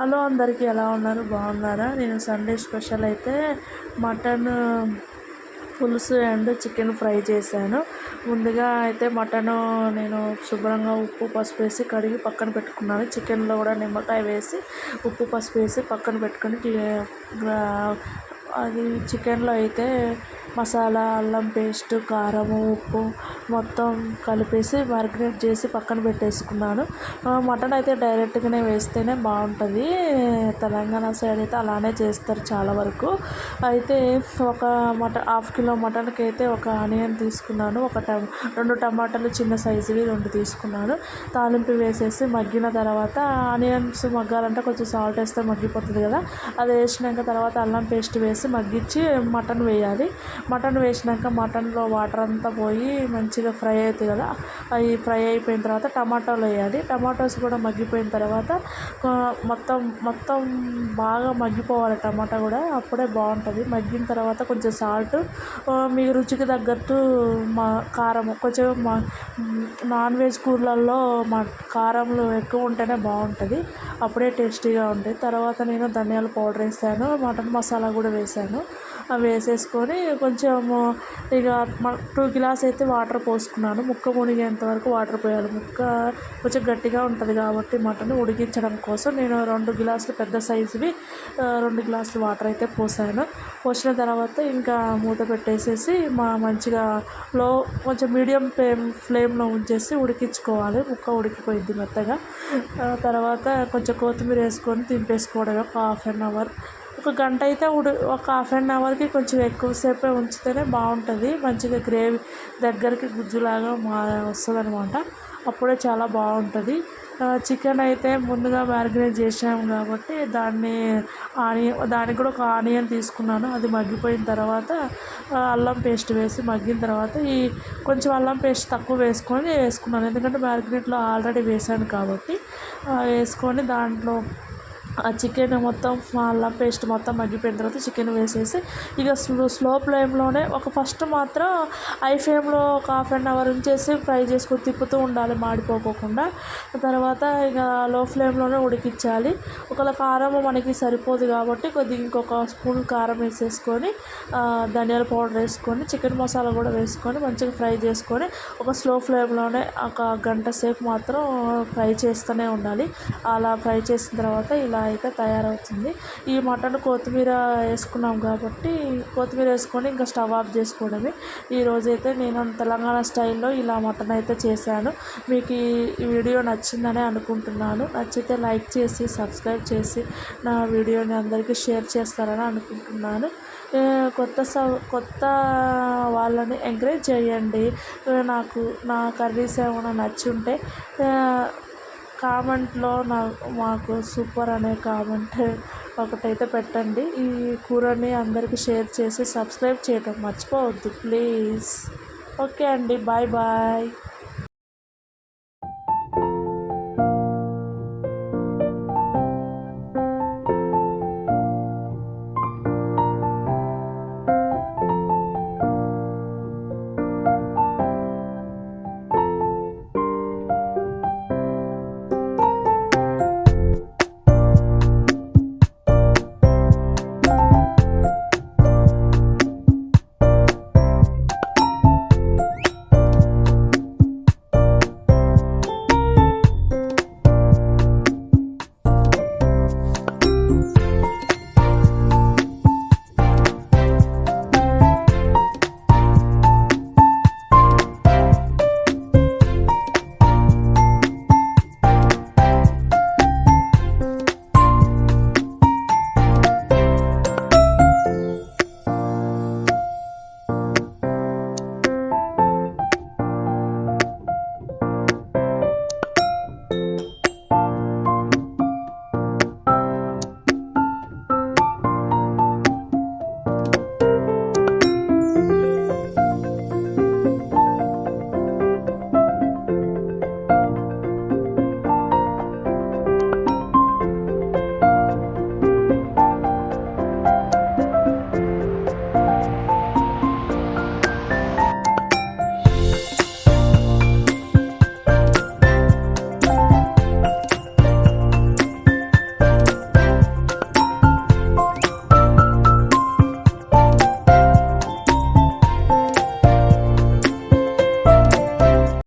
Hello అందరికీ ఎలా ఉన్నారు? బాగున్నారా? నేను సండే స్పెషల్ అయితే మటన్ పులుసు అండ్ చికెన్ ఫ్రై చేశాను. ముందుగా అయితే మటన్ నేను శుభ్రంగా ఉప్పు పసుపు వేసి కడిగి పక్కన పెట్టుకున్నాను. చికెన్లో కూడా నిమ్మకాయ వేసి ఉప్పు పసుపు వేసి పక్కన పెట్టుకొని అది చికెన్లో అయితే మసాలా అల్లం పేస్ట్ కారం ఉప్పు మొత్తం కలిపేసి మ్యారినేట్ చేసి పక్కన పెట్టేసుకున్నాను. మటన్ అయితే డైరెక్ట్గానే వేస్తేనే బాగుంటుంది. తెలంగాణ సైడ్ అయితే అలానే చేస్తారు చాలా వరకు. అయితే ఒక మటన్ హాఫ్ కిలో మటన్కి అయితే ఒక ఆనియన్ తీసుకున్నాను. ఒక ట రెండు టమాటాలు చిన్న సైజువి రెండు తీసుకున్నాను. తాలింపు వేసేసి మగ్గిన తర్వాత ఆనియన్స్ మగ్గాలంటే కొంచెం సాల్ట్ వేస్తే మగ్గిపోతుంది కదా. అది వేసినాక తర్వాత అల్లం పేస్ట్ వేసి మగ్గించి మటన్ వేయాలి. మటన్ వేసినాక మటన్లో వాటర్ అంతా పోయి మంచిగా ఫ్రై అవుతుంది కదా. అవి ఫ్రై అయిపోయిన తర్వాత టమాటాలు వేయాలి. టమాటోస్ కూడా మగ్గిపోయిన తర్వాత మొత్తం మొత్తం బాగా మగ్గిపోవాలి టమాటా కూడా. అప్పుడే బాగుంటుంది. మగ్గిన తర్వాత కొంచెం సాల్ట్ మీ రుచికి తగ్గట్టు మా కారం కొంచెం మా నాన్ వెజ్ కూరలలో మా కారంలో ఎక్కువ ఉంటేనే బాగుంటుంది. అప్పుడే టేస్టీగా ఉంటుంది. తర్వాత నేను ధనియాల పౌడర్ వేసాను. మటన్ మసాలా కూడా వేసాను. అవి వేసేసుకొని కొంచెము ఇక టూ గ్లాస్ అయితే వాటర్ పోసుకున్నాను. ముక్క మునిగేంత వరకు వాటర్ పోయాలి. ముక్క కొంచెం గట్టిగా ఉంటుంది కాబట్టి మటన్ ఉడికించడం కోసం నేను రెండు గ్లాసులు పెద్ద సైజువి రెండు గ్లాసులు వాటర్ అయితే పోసాను. పోసిన తర్వాత ఇంకా మూత పెట్టేసేసి మా మంచిగా లో కొంచెం మీడియం ఫ్లేమ్ ఫ్లేమ్లో ఉంచేసి ఉడికించుకోవాలి. ముక్క ఉడికిపోయింది మెత్తగా. తర్వాత కొంచెం కొత్తిమీర వేసుకొని దింపేసుకోవడమే ఒక హాఫ్ అన్ అవర్ ఒక గంట అయితే ఉడి ఒక హాఫ్ అన్ అవర్కి కొంచెం ఎక్కువసేపే ఉంచితేనే బాగుంటుంది. మంచిగా గ్రేవీ దగ్గరికి గుజ్జులాగా మా వస్తుంది అనమాట అప్పుడే చాలా బాగుంటుంది. చికెన్ అయితే ముందుగా మ్యారినేట్ చేసాము కాబట్టి దాన్ని ఆనియన్ దానికి కూడా ఒక ఆనియన్ తీసుకున్నాను. అది మగ్గిపోయిన తర్వాత అల్లం పేస్ట్ వేసి మగ్గిన తర్వాత ఈ కొంచెం అల్లం పేస్ట్ తక్కువ వేసుకొని వేసుకున్నాను. ఎందుకంటే మ్యారినేట్లో ఆల్రెడీ వేసాను కాబట్టి వేసుకొని దాంట్లో ఆ చికెన్ మొత్తం అల్లం పేస్ట్ మొత్తం మగ్గిపోయిన తర్వాత చికెన్ వేసేసి ఇక స్లో స్లో ఫ్లేమ్లోనే ఒక ఫస్ట్ మాత్రం హై ఫ్లేమ్లో ఒక హాఫ్ అన్ అవర్ ఉంచేసి ఫ్రై చేసుకొని తిప్పుతూ ఉండాలి మాడిపోకోకుండా. తర్వాత ఇక లో ఫ్లేమ్లోనే ఉడికించాలి. ఒకవేళ కారం మనకి సరిపోదు కాబట్టి కొద్దిగా ఇంకొక స్పూన్ కారం వేసేసుకొని ధనియాల పౌడర్ వేసుకొని చికెన్ మసాలా కూడా వేసుకొని మంచిగా ఫ్రై చేసుకొని ఒక స్లో ఫ్లేమ్లోనే ఒక గంట సేపు మాత్రం ఫ్రై చేస్తూనే ఉండాలి. అలా ఫ్రై చేసిన తర్వాత ఇలా అయితే తయారవుతుంది. ఈ మటన్ కొత్తిమీర వేసుకున్నాం కాబట్టి కొత్తిమీర వేసుకొని ఇంకా స్టవ్ ఆఫ్ చేసుకోవడమే. ఈరోజైతే నేను తెలంగాణ స్టైల్లో ఇలా మటన్ అయితే చేశాను. మీకు ఈ వీడియో నచ్చిందని అనుకుంటున్నాను. నచ్చితే లైక్ చేసి సబ్స్క్రైబ్ చేసి నా వీడియోని అందరికీ షేర్ చేస్తారని అనుకుంటున్నాను. కొత్త స కొత్త వాళ్ళని ఎంకరేజ్ చేయండి. నాకు నా కర్రీస్ ఏమైనా నచ్చి ఉంటే కామెంట్లో నా మాకు సూపర్ అనే కామెంట్ ఒకటైతే పెట్టండి. ఈ కూరని అందరికీ షేర్ చేసి సబ్స్క్రైబ్ చేయడం మర్చిపోవద్దు. ప్లీజ్. ఓకే అండి. Bye bye.